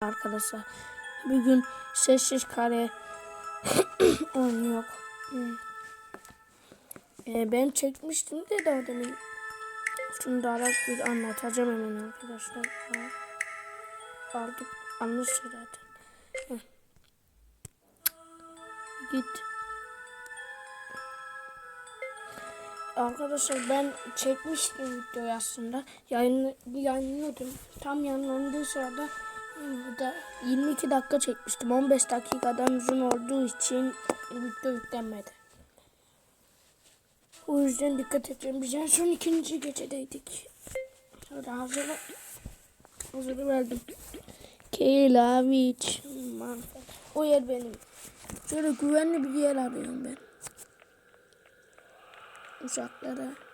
arkadaşlar. Bugün sessiz kare. Hmm. Ee, ben çekmiştim de daha demin. Şunu da bir anlatacağım hemen arkadaşlar. Artık anlaşılır zaten. Git. Arkadaşlar ben çekmiştim videoyu aslında. Yayın, yayınladım. Tam yayınlandığı sırada da 22 dakika çekmiştim. 15 dakikadan uzun olduğu için video yüklenmedi. O yüzden dikkat edeceğim. Biz en son ikinci gecedeydik. Şöyle hazırı, hazırı verdim. Keylaviç. O yer benim. Şöyle güvenli bir yer arıyorum ben. Uzaklara.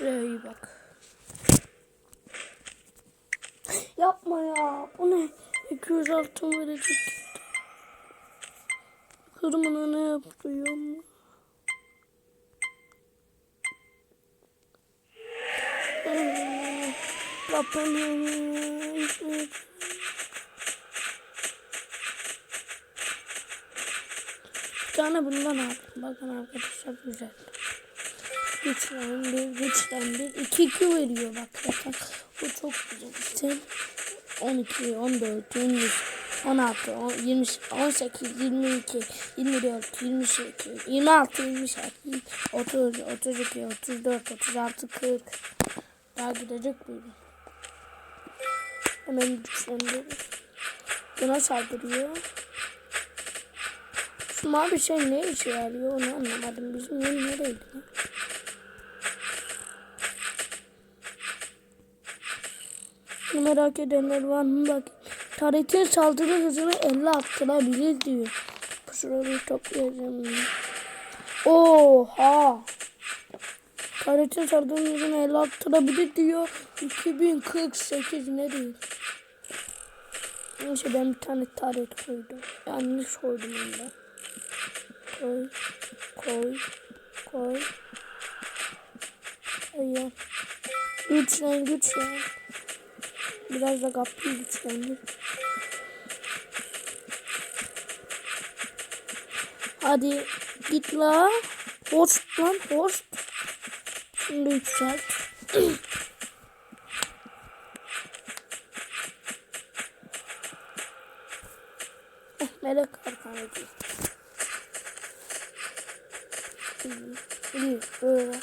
Buraya iyi bak. Yapma ya. Bu ne? 200 altın verecek. Kırmına ne yapıyorum? Kapanıyor. Bir tane bundan aldım. Bakın arkadaşlar güzel. Güçlendir, güçlendir. 2 2 veriyor bak zaten. Bu çok güzel. İşte 12, 14, 13, 16, 20, 18, 22, 24, 28, 26, 28, 30, 32, 34, 36, 40. Daha gidecek böyle. Hemen güçlendir. Buna saldırıyor. Şu mavi şey ne işe yarıyor onu anlamadım. Bizim yer nereydi? lan? Bunu merak edenler var mı? Bak. Taretin saldırı hızını 50 arttırabilir diyor. Şurayı toplayacağım. Oha! Taretin saldırı hızını 50 arttırabilir diyor. 2048 ne diyor? Neyse ben bir tane taret koydum. Yanlış koydum onu da. Koy. Koy. Koy. Ay Güçlen güçlen. Biraz da kapıyı güçlendir. Hadi git la. Host lan host. Şimdi yükselt. Eh, Melek arkanı İyi böyle.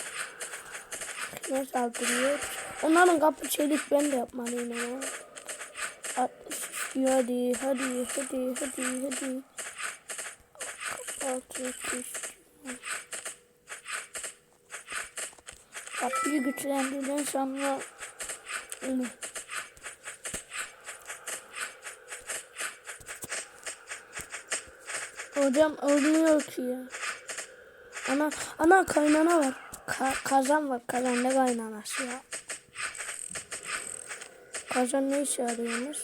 Ne saldırıyor? Onların kapı çelik ben de yapmalıyım ama. Hadi hadi hadi hadi hadi. Altı. Kapıyı güçlendirden sonra Onu. Hocam ölmüyor ki ya. Ana ana kaynana var. Ka kazan var. Kazan ne kaynanası ya? Kazan ne işe yarıyormuş?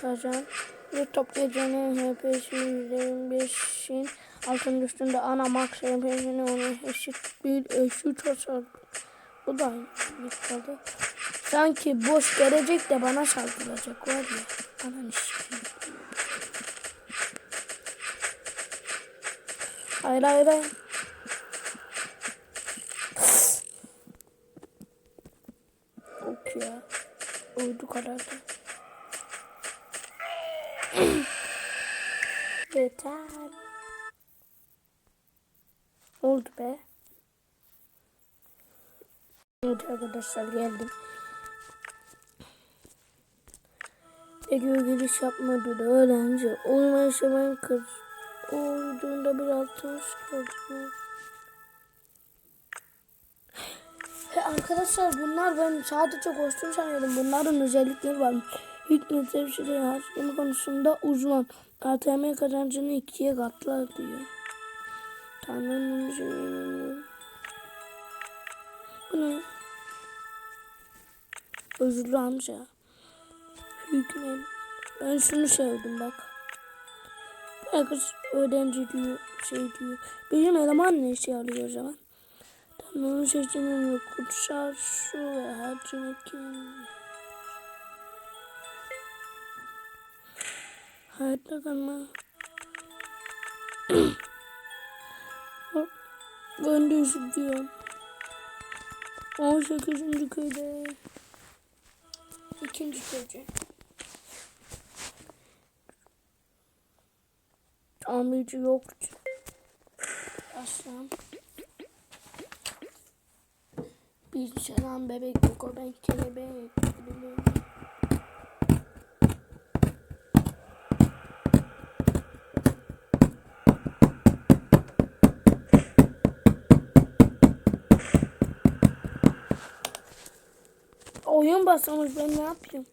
Kazan bir toplayacağını HP25'in altın üstünde ana max HP'sini ona eşit bir eşit hasar. Bu da yıkıldı. Sanki boş gelecek de bana saldıracak var ya. Ananı sikeyim. Hayır hayır hayır. Ok ya. Uydu kadar da. Yeter. Oldu be. Evet arkadaşlar geldim. Video giriş yapmadı da öğrenci. Oyun yaşamayı kız. Uyduğunda bir altın gördüm. He arkadaşlar bunlar ben sadece kostüm sanıyordum. Bunların özellikleri var. Hükmet tepside harcama konusunda uzman. ATM kazancını ikiye katlar diyor. Tanrı'nın Bu ne? Özürlü amca. Hükmet. Ben şunu sevdim bak. Herkes öğrenci diyor, şey diyor. Bizim eleman ne işe yarıyor o zaman? Tanrı'nın seçimini kutsal su ve harcındaki Hayatta kalma. Ben de üzülüyorum. 18. köyde ikinci gece. Tamirci yoktu. Aslan. Bir selam bebek yok o ben kelebek. Oyun basamış ben ne yapayım?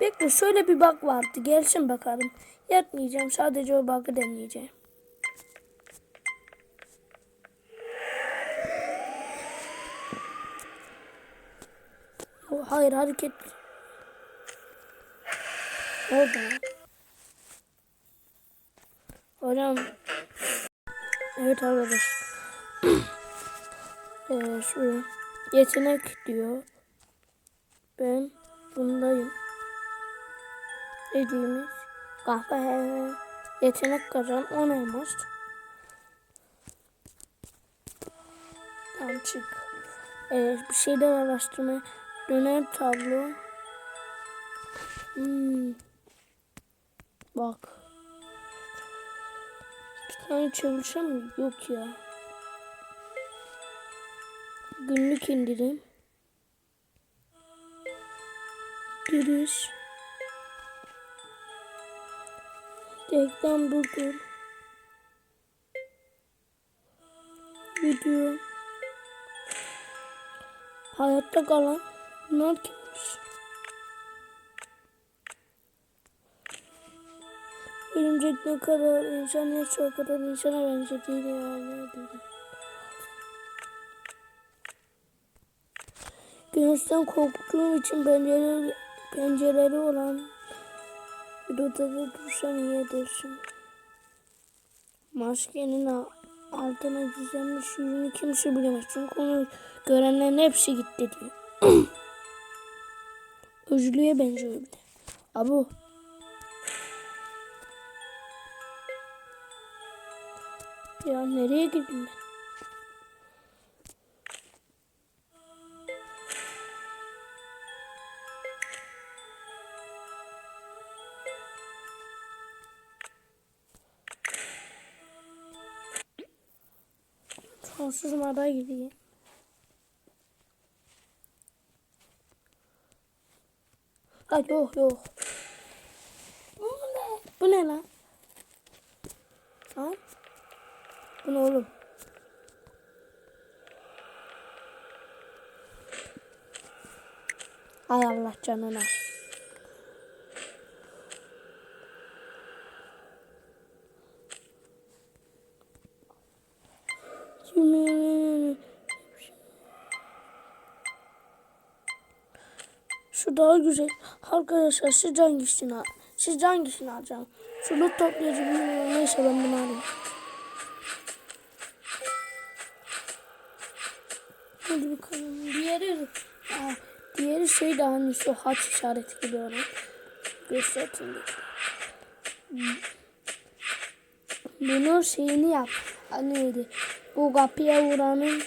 Bekle şöyle bir bak vardı. Gelsin bakalım. Yatmayacağım. Sadece o bug'ı deneyeceğim. O, hayır hareket. Orada. Hocam. Evet arkadaşlar. Ee, şuraya. Yetenek diyor. Ben bundayım. Dediğimiz kahve yetenek kazan 10 elmas. Tamam çık. Ee, bir şeyler araştırmaya döner tablo. Hmm. Bak. Bir tane çalışan yok ya. Günlük indirim. Giriş. Reklam budur. Video. Hayatta kalan. Bunlar kimmiş? Örümcek ne kadar insan ne çok kadar insana benzediği yani. Güneşten korktuğum için pencereleri, pencereleri olan bir odada dursan iyi edersin. Maskenin altına gizlenmiş yüzünü kimse bilemez. Çünkü onu görenlerin hepsi gitti diyor. Özlüye benziyor bir de. Abu. Ya nereye gittin ben? Sonsuz mada gideyim. Ha yok yok. Bu ne? Bu ne lan? Ha? Bu ne oğlum? Hay Allah canına. Şimdi şu daha güzel. Arkadaşlar siz hangisini al? Hangisini alacağım? Şu loot toplayıcı bilmiyorum. Neyse ben bunu alayım. Hadi bakalım. Diğeri, Aa, diğeri şey de hani şu haç işareti gibi ona. Göstereyim. Bunun şeyini yap. Hani neydi? Bu kapıya vuranın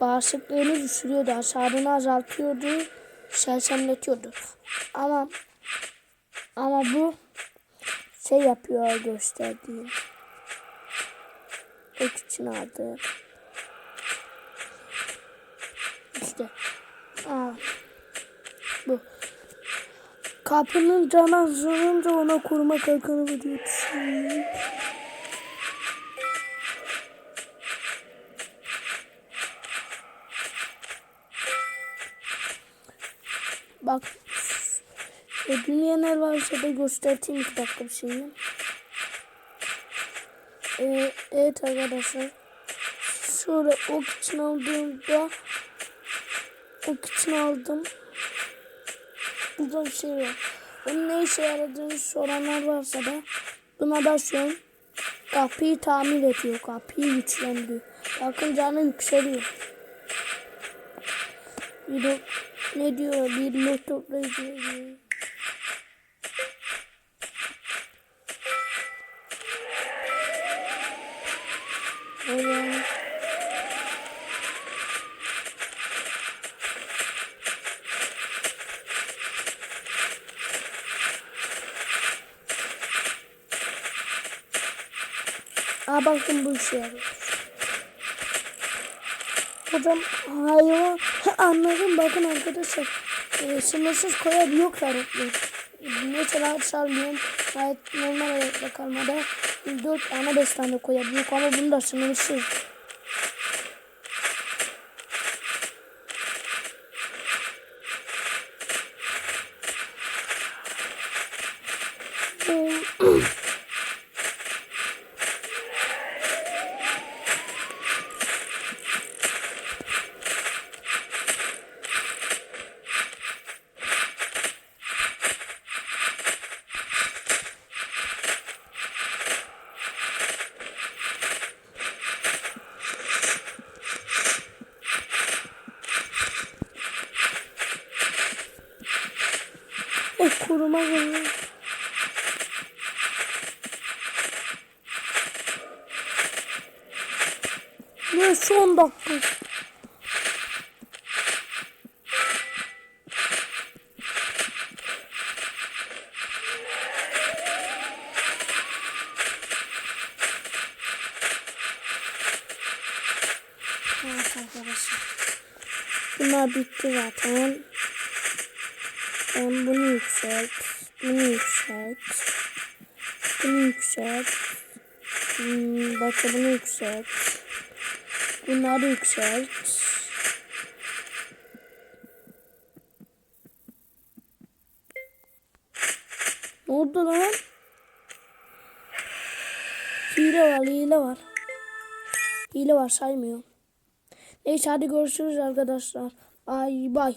bağışıklığını düşürüyordu. Hasarını azaltıyordu. Sersemletiyordu. Ama ama bu şey yapıyor gösterdiği. Ok için aldı. İşte. Aa, bu. Kapının canı azalınca ona koruma kalkanı veriyor. Bilmeyenler varsa da göstereyim iki dakika bir şeyi. E, evet arkadaşlar. Şöyle ok için aldığımda ok için aldım. Burada bir şey var. Bunun ne işe yaradığını soranlar varsa da buna basıyorum. Kapıyı tamir ediyor. Kapıyı güçlendiriyor. Bakın canı yükseliyor. Bir de, ne diyor? Bir not toplayıcı Evet. Aa bakın bu işe yarıyor. Hocam hayvan Ha, anladım bakın arkadaşlar e, sınırsız koyabiliyorlar mesela sallıyorum gayet normal hayatta kalmada 4 tane 5 tane koyabiliyor ama bunda sınırsız. Ee, kuruma geliyor. Ne son dakika. Evet arkadaşlar. Bunlar bitti zaten. Ben bunu yükselt. Bunu yükselt. Bunu yükselt. Hmm, başka bunu yükselt. Bunları yükselt. Ne oldu lan? Hile var, hile var. Hile var saymıyor. Neyse hadi görüşürüz arkadaşlar. Bay bay.